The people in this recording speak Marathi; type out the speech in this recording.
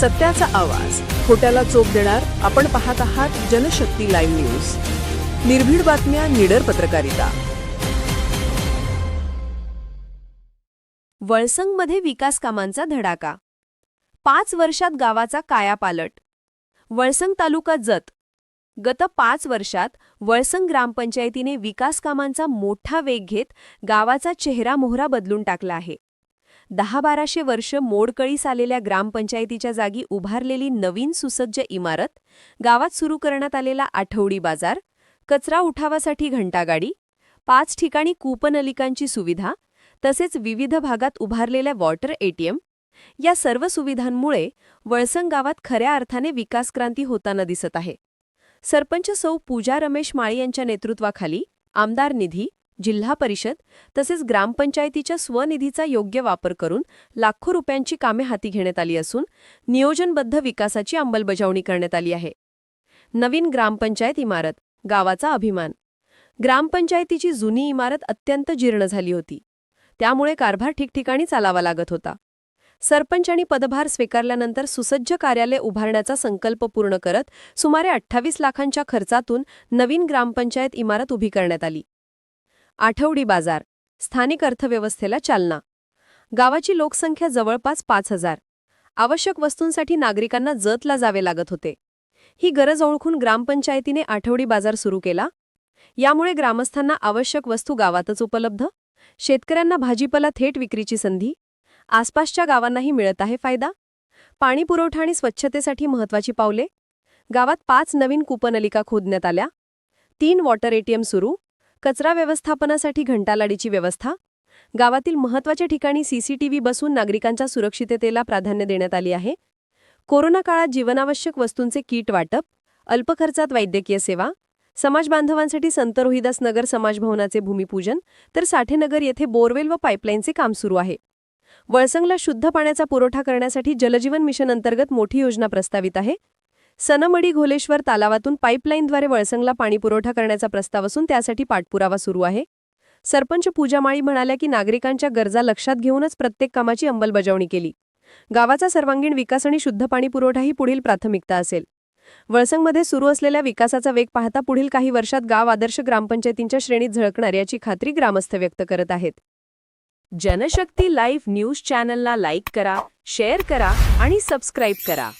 सत्याचा आवाज. खोट्याला चोप देणार आपण पाहत आहात जनशक्ती लाईव्ह न्यूज. निर्भीड बातम्या निडर पत्रकारिता. वळसंगमध्ये विकास कामांचा धडाका. पाच वर्षात गावाचा कायापालट. वळसंग तालुका जत. गत पाच वर्षात वळसंग ग्रामपंचायतीने विकास कामांचा मोठा वेग घेत गावाचा चेहरा मोहरा बदलून टाकला आहे. दहा बाराशे वर्ष मोडकळीस आलेल्या ग्रामपंचायतीच्या जागी उभारलेली नवीन सुसज्ज इमारत गावात सुरू करण्यात आलेला आठवडी बाजार कचरा उठावासाठी घंटागाडी पाच ठिकाणी कूपनलिकांची सुविधा तसेच विविध भागात उभारलेल्या वॉटर एटीएम या सर्व सुविधांमुळे वळसंग गावात खऱ्या अर्थाने विकासक्रांती होताना दिसत आहे. सरपंच सौ. पूजा रमेश माळी यांच्या नेतृत्वाखाली आमदार निधी जिल्हा परिषद तसेच ग्रामपंचायतीच्या स्वनिधीचा योग्य वापर करून लाखो रुपयांची कामे हाती घेण्यात आली असून नियोजनबद्ध विकासाची अंमलबजावणी करण्यात आली आहे. नवीन ग्रामपंचायत इमारत गावाचा अभिमान. ग्रामपंचायतीची जुनी इमारत अत्यंत जीर्ण झाली होती. त्यामुळे कारभार ठिकठिकाणी चालावा लागत होता. सरपंच आणि पदभार स्वीकारल्यानंतर सुसज्ज कार्यालय उभारण्याचा संकल्प पूर्ण करत सुमारे अठ्ठावीस लाखांच्या खर्चातून नवीन ग्रामपंचायत इमारत उभी करण्यात आली. आठवडी बाजार स्थानिक अर्थव्यवस्थेला चालना. गावाची लोकसंख्या जवळपास पाच हजार. आवश्यक वस्तूंसाठी नागरिकांना जतला जावे लागत होते. ही गरज ओळखून ग्रामपंचायतीने आठवडी बाजार सुरू केला. यामुळे ग्रामस्थांना आवश्यक वस्तू गावातच उपलब्ध. शेतकऱ्यांना भाजीपाला थेट विक्रीची संधी. आसपासच्या गावांनाही मिळत आहे फायदा. पाणी पुरवठा आणि स्वच्छतेसाठी महत्वाची पावले. गावात पाच नवीन कूपनलिका खोदण्यात आल्या. तीन वॉटर एटीएम सुरू. कचरा व्यवस्थापनासाठी घंटालाडीची व्यवस्था. गावातील महत्त्वाच्या ठिकाणी सीसीटीव्ही बसून नागरिकांच्या सुरक्षिततेला प्राधान्य देण्यात आली आहे. कोरोना काळात जीवनावश्यक वस्तूंचे किट वाटप अल्प खर्चात वैद्यकीय सेवा समाज बांधवांसाठी संत रोहिदास नगर समाजभवनाचे भूमिपूजन तर साठेनगर येथे बोरवेल व पाईपलाईनचे काम सुरू आहे. वळसंगला शुद्ध पाण्याचा पुरवठा करण्यासाठी जलजीवन मिशन अंतर्गत मोठी योजना प्रस्तावित आहे. सनमडी घोलेश्वर तालावातून पाईपलाईनद्वारे वळसंगला पाणीपुरवठा करण्याचा प्रस्ताव असून त्यासाठी पाठपुरावा सुरू आहे. सरपंच पूजा माळी म्हणाल्या की नागरिकांच्या गरजा लक्षात घेऊनच प्रत्येक कामाची अंमलबजावणी केली. गावाचा सर्वांगीण विकास आणि शुद्ध पाणी पुरवठा ही पुढील प्राथमिकता असेल. वळसंगमध्ये सुरू असलेल्या विकासाचा वेग पाहता पुढील काही वर्षात गाव आदर्श ग्रामपंचायतींच्या श्रेणीत झळकणार याची खात्री ग्रामस्थ व्यक्त करत आहेत. जनशक्ती लाईव्ह न्यूज चॅनलला लाईक करा शेअर करा आणि सबस्क्राईब करा.